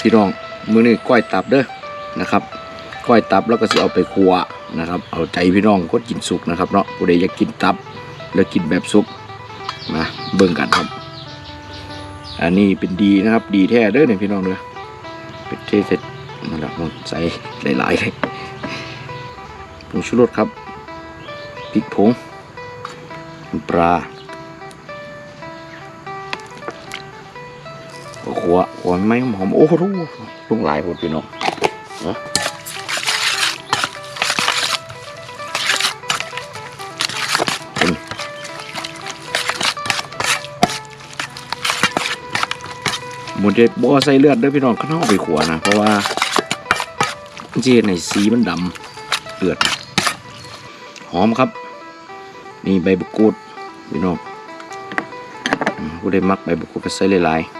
พี่น้องมื้อนี้ก้อยตับเด้อนะครับก้อยตับแล้วก็สิเอาไปคั่วนะครับ เอาใจพี่น้องคนกินสุกนะครับเนาะผู้ใดอยากกินตับแล้วกินแบบสุกมาเบิ่งกันครับ อันนี้เป็นดีนะครับ ดีแท้เด้อเนี่ยพี่น้องเด้อเป็นเทเสร็จนั่นแหละมันใส่หลายๆเลยผงชูรสครับพริกผงปลา ขัวขัวไม่หอมโอ้โหลุงหลายหมดพี่น้องเนาะเป็นหมดเด็ดบ่ใส่เลือดด้อพี่น้องข้างนอกไปขัวนะ เพราะว่าเจนในสีมันดำเลือด หอมครับ นี่ใบบุกูดพี่น้องอืมผู้ใดมักใบบุกูดก็ใส่หลายๆห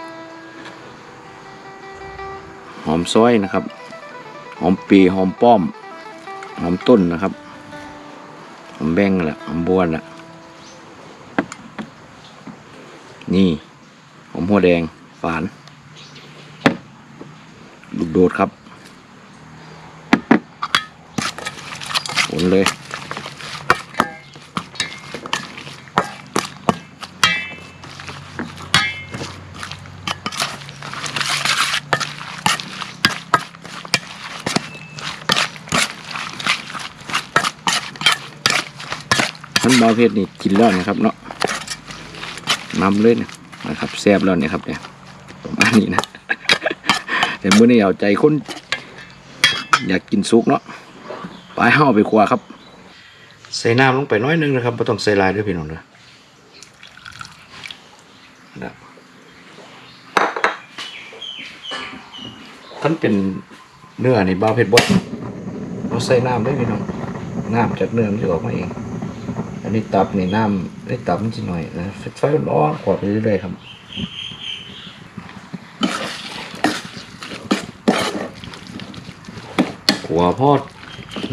อมซอยนะครับ หอมปีหอมป้อม หอมต้นนะครับ หอมแบงแหละหอมบัวแหละนี่ หอมหัวแดงฝาน ลูกโดดครับหมุนเลย ท่านบาวเพชรนี่กินแล้วนะครับ เนาะน้ำเลยนะนะครับแซ่บแล้วเนี่ยครับเนี่ยประมาณนี้นะแต่มื้อนี้เอาใจคนอยากกินซุกเนาะไปเฮาเอไปครัวครับ ใส่น้ำลงไปน้อยนึงนะครับไม่ต้องใส่ลายด้วยพี่น้องเด้อนะท่านเป็นเนื้อในบ้าเพชรบดเราใส่น้ำด้วยพี่น้องน้ำจากเนื้อมันจะออกมาเอง นนี้ตับนี่น้ำได้ตับนจะหน่อยนะไฟร้อนขวดไปเรื่อยๆครับหัวพอด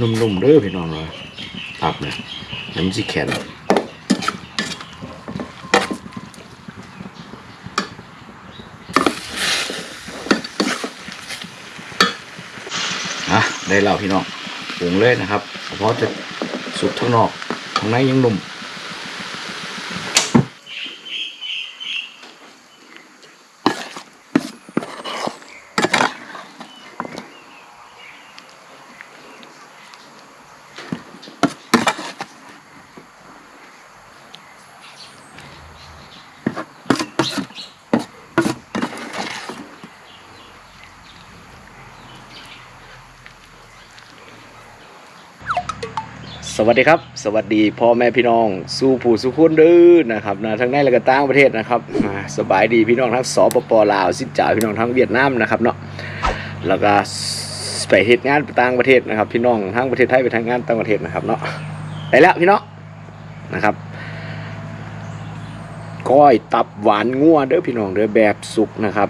นุ่มๆเด้อพี่น้องเลยตับเนี่ยน้ำสิแข็งอะได้แล้วพี่น้องปรุงเลยนะครับเพราะจะสุกทั้งนอก ข้าง สวัสดีครับ สวัสดีพ่อแม่พี่น้อง สู่ผู้สุขุนเด้อนะครับนะทั้งในและก็ต่างประเทศนะครับสบายดีพี่น้องทั้งสปปลาวสิจ่าพี่น้องทั้งเวียดนามนะครับเนาะแล้วก็ไปเหตุงานต่างประเทศนะครับ พี่น้องทั้งประเทศไทยไปทางงานต่างประเทศนะครับเนาะไปแล้วพี่น้องนะครับก้อยตับหวานงัวเด้อพี่น้องเด้อแบบสุกนะครับ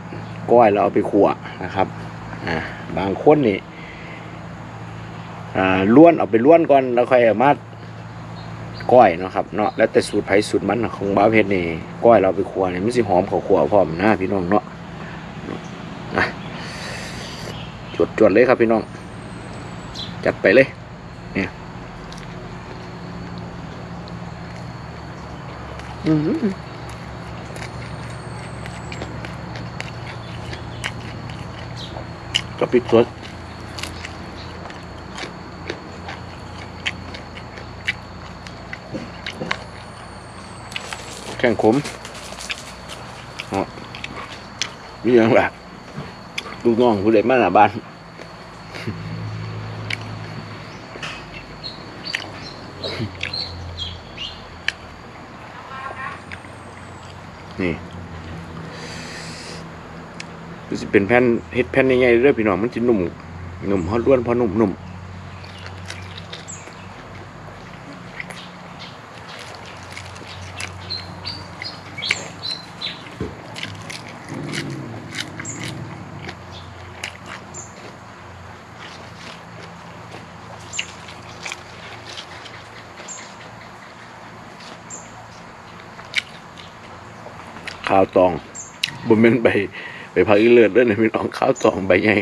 ก้อยเราเอาไปขั่วนะครับอ่าบางคนนี่ อ่าล้วนเอาไปล้วนก่อนแล้วค่อยเอามาก้อยเนาะครับเนาะแล้วแต่สูตรไผ่สูตรมันของบ้าเพชรนี่ก้อยเราไปคั่วนี่มันสิหอมเขาคั่วพร้อมนะพี่น้องเนาะอะจดจดเลยครับพี่น้อง จัดไปเลยเนี่ยอื้อหือกับพริกสด แข่งขมอ๋อมีอย่างแบบลูกน้องผู้ใดมาหน้าบ้านนี่มันจะเป็นแผ่นเฮ็ดแผ่นใหญ่ๆเรื่อยพี่น้องมันจะนุ่มนุ่มฮอดล้วนพอนุ่มนุ่มข้าวตอง บนเป็นใบใบพักอีเลือดด้วยนะพี่น้องข้าวสองใบใหญ่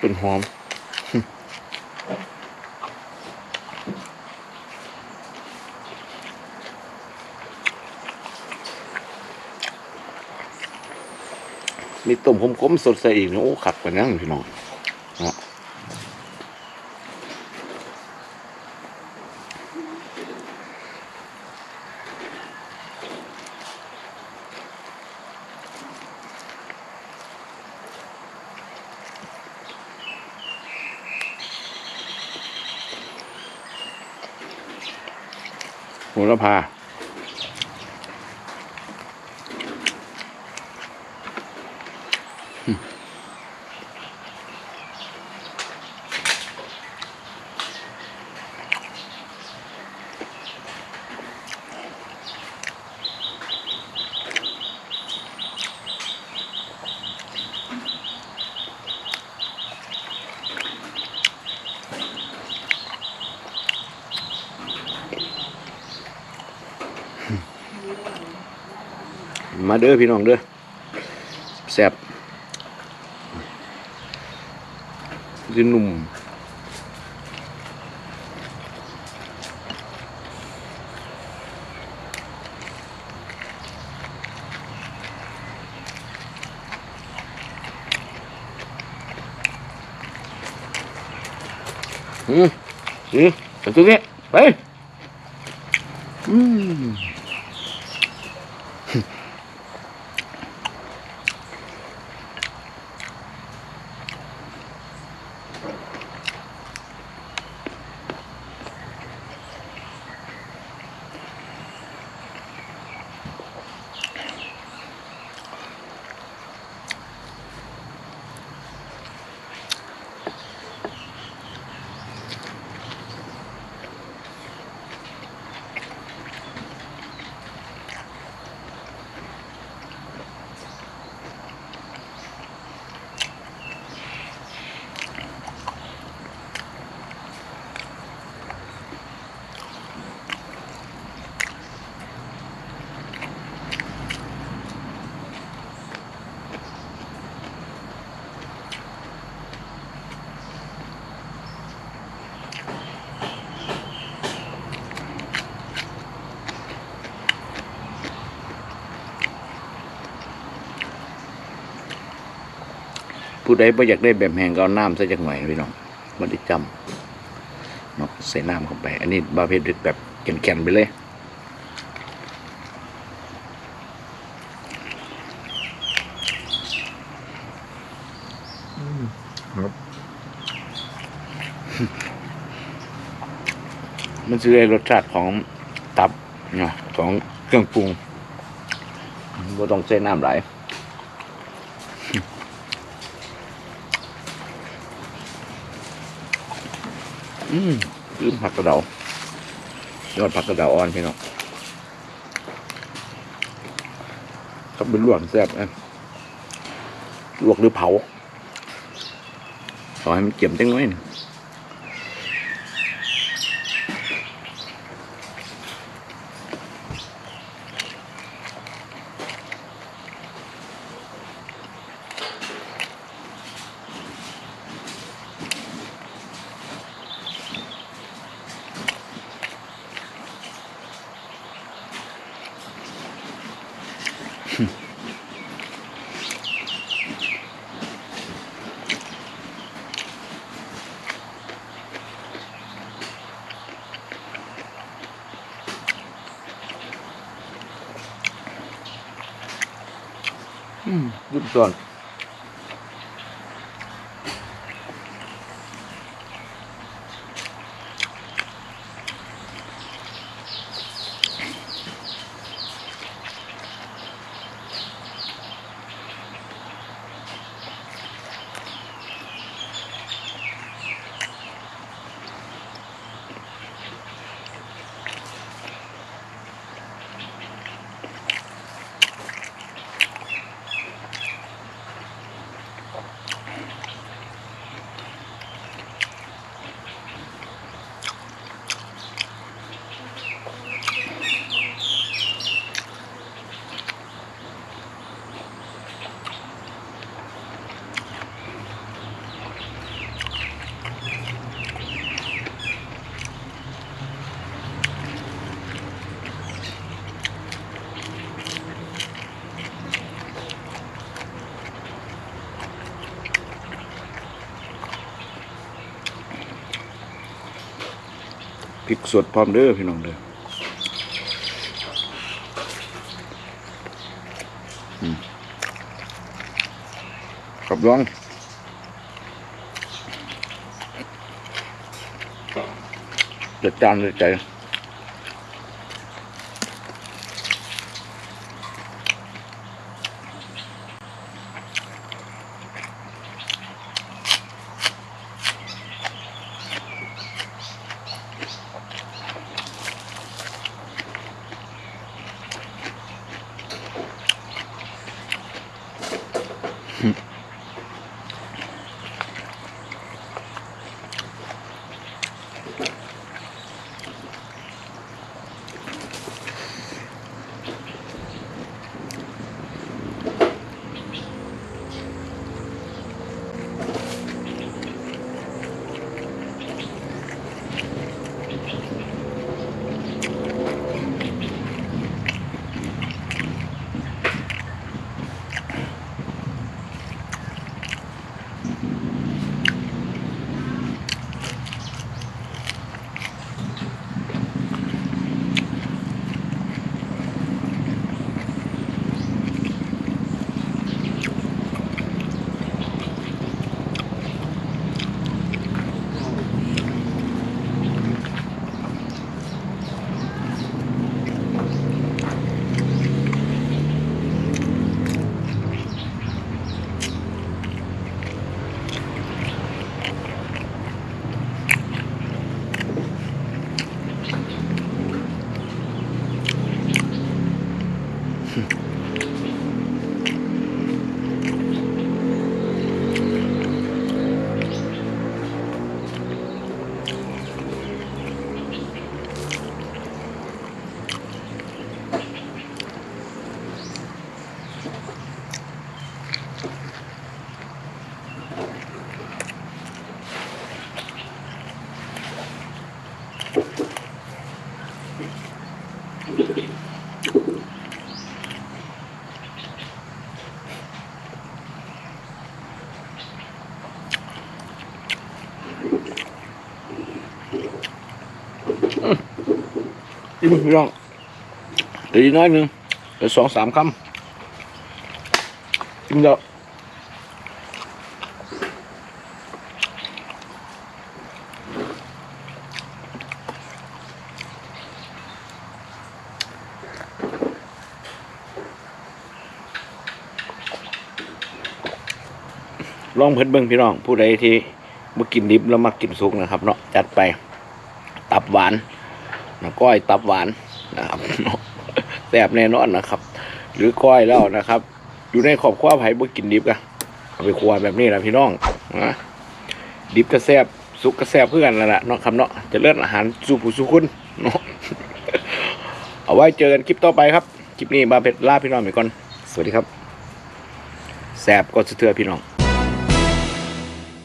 เป็นหอม มีต้มขมๆสดใสอีกโอ้ขับกันยังพี่น้องนะโหระพา มาเด้อพี่น้องเด้อแซ่บจะนุ่มอืมอืมไปตรงนี้ไปอืม ผู้ใดบ่อยากได้แบบแห้งก็เอาน้ำใส่จักหน่อยนะพี่น้องมันได้จำเนาะใส่น้ำเข้าไป อันนี้บาเพชรแบบแข็งๆไปเลยครับมันจะได้รสชาติของตับเนาะของเครื่องปรุงบ่ต้องใส่น้ำหลาย อืมลืมผักกระเดายอดผักกระเดาอ่อนพี่น้องครับเป็นลวกแซ่บนะลวกหรือเผาขอให้มันเก็มจังน้อยหนึ่งอื ม ริกสดพร้อมเด้อพี่น้องเด้ออืมกับร้องจัดจานเลยใจ อิ่มพี่น้องเดี๋ยวอีกน้อยหนึ่งเดี๋ยวสองสามคำอิ่มแล้วลองเพิ่นเบิ่งพี่น้อง ผู้ใดที่บ่กินดิบแล้วมักกินสุกนะครับเนาะจัดไป ตับหวาน นะก้อยตับหวานนะครับแซ่บแน่นอนนะครับ หรือก้อยแล้วนะครับ อยู่ในขอบครัวไผ่บ่กินดิบกันเอาไปครัวแบบนี้แหละพี่น้องนะดิบก็แซ่บสุกก็แซ่บเพื่อกันนั่นแหละเนาะครับเนาะจะเลื่อนอาหารสู่ผู้สู่คุณเนาะเอาไว้เจอกันคลิปต่อไปครับ คลิปนี้มาเพชรลาพี่น้องไปก่อน สวัสดีครับแซ่บก็สะเทือพี่น้อง